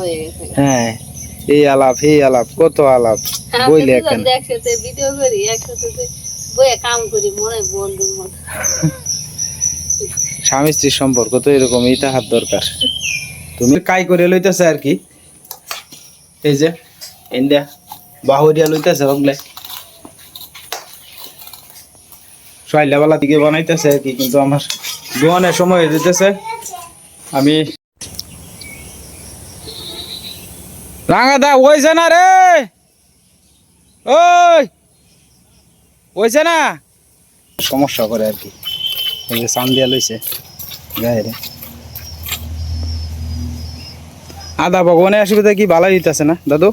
হয়ে হ্যাঁ এই আলাপ এই আলাপ কত আলাপ বইলে আমরা একসাথে ভিডিও করি একসাথে বইয়ে কাম করি মনে বন্ধুর মতো। স্বামী স্ত্রীর সম্পর্ক তো এরকম এই তাহার দরকার। তুমি কাই করে লইতেছে আর কি? এই যে ইন্ডিয়া বাহুরিয়া লইতেছে ওগুলো সকালবেলা দিকে বানাইতেছে আর কি কিন্তু আমার দোয়ানের সময় হয়ে যেতেছে আমি রাঙা দা ওইছে না রে? ওই ওইছে না? সমস্যা করে আর কি। এই যে সান দিয়া লইছে গায়ে রে। আদা ভগবানের অসুবিধা কি বালাই দিতেছে না দাদু?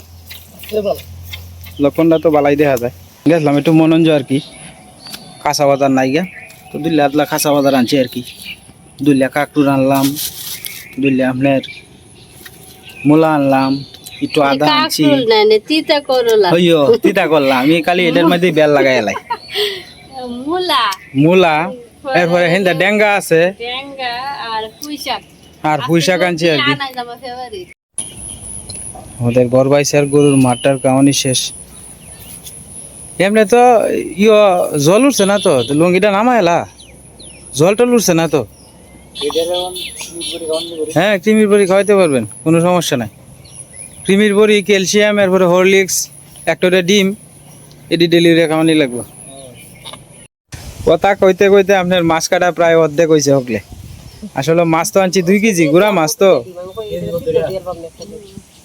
লক্ষণটা তো বালাই দেখা যায়। গেছিলাম একটু মনঞ্জ আর কি। কাঁচা বাজার নাই গা তো দুইলে আদলা কাঁচা বাজার আনছি আর কি। দুইলে কাকরুর আনলাম দুইলে আপনার মূলা আনলাম। একটু আদা আনছি। তিতা করলা। হইও তিতা করলাম আমি কালি এটার মধ্যে বেল লাগাই এলাই মূলা। মূলা এরপরে হিন্দা ডেঙ্গা আছে। আর পুঁই শাক আর আনছি আর কি। আমাদের আর গরুর মাঠটার কামানি শেষ। এমনি তো ইয় জল উঠছে না তো? তো লুঙ্গিটা নামা এলা জল টল উঠছে না তো হ্যাঁ ক্রিমির বড়ি খাওয়াইতে পারবেন কোনো সমস্যা নাই। ক্রিমির বড়ি ক্যালসিয়াম এরপরে হরলিক্স একটা ডিম এটি ডেলিভারি কামানি লাগবে। কথা কইতে কইতে আপনার মাছ কাটা প্রায় অর্ধেক হয়েছে হকলে আসলে মাছ তো আনছি দুই কেজি গুড়া মাছ তো।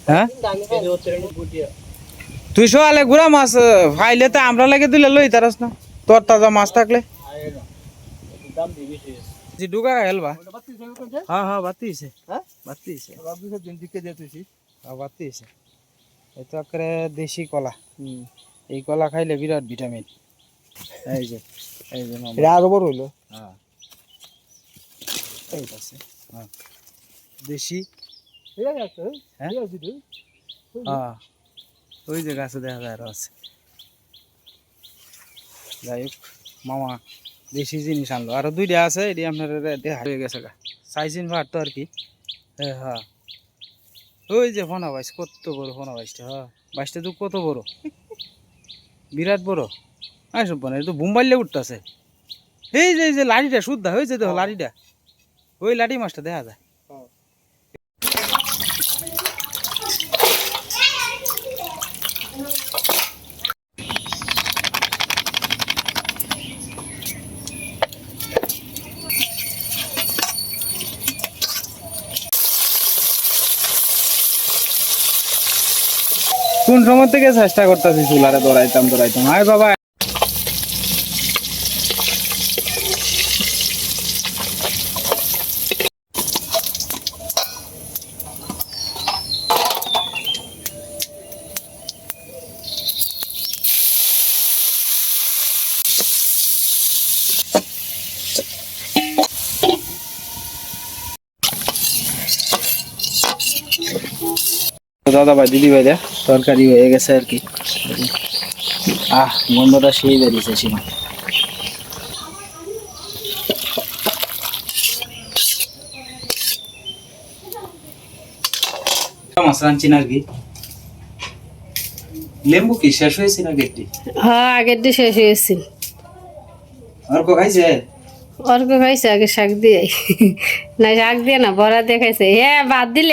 হ্যাঁ? তুই সকালে গুড়া মাছ ফাইলে তো আমরা লাগে দিলে লই তারাস না। তোর তাজা মাছ থাকলে। জি ডুগা হেলবা হ্যাঁ হ্যাঁ বাতিছে বাতিছে হ্যাঁ? বাতিছে এই তো একেবারে দেশি কলা। এই কলা খাইলে বিরাট ভিটামিন। এই যে এই যে মামা। আরও বড় হইল? হ্যাঁ। এই আছে হ্যাঁ। দেশি। হ্যাঁ? হ্যাঁ। ওই যে গাছে দেখা যায় আরও আছে। যাই হোক মামা দেশি জিনিস আনলো। আরও দুইটা আছে এটি আপনার দেখা হয়ে গেছে গা। সাইজিন ভাত তো আর কি। হ্যাঁ হ্যাঁ। ওই যে ফোনা বাইশ কত বড় ফোনা বাইশটা হ্যাঁ। বাইশটা তো কত বড়? বিরাট বড়। হ্যাঁ সব বোন তো বুম্বাইলে উঠতেছে। এই যে এই যে লাঠিটা শুদ্ধা হয়েছে তো লাঠিটা ওই লাঠি মাছটা দেখা যায়। কোন সময় থেকে চেষ্টা করতেছি চুলারে দৌড়াইতাম দৌড়াইতাম? আয় বাবা। তো দাদা ভাই দিদি ভাই দেখ তরকারি হয়ে গেছে আর কি। আহ গন্ধটা সেই বেরিয়েছে সীমা মাছ রাঁধছি আর কি লেম্বু কি শেষ হয়েছে না গেটটি হ্যাঁ আগের দিয়ে শেষ আর কো খাইছে? অর্ক খাইছে আগে শাক দিয়ে না শাক দিয়ে না বড়া দিয়ে খাইছে। হ্যাঁ বাদ দিলে।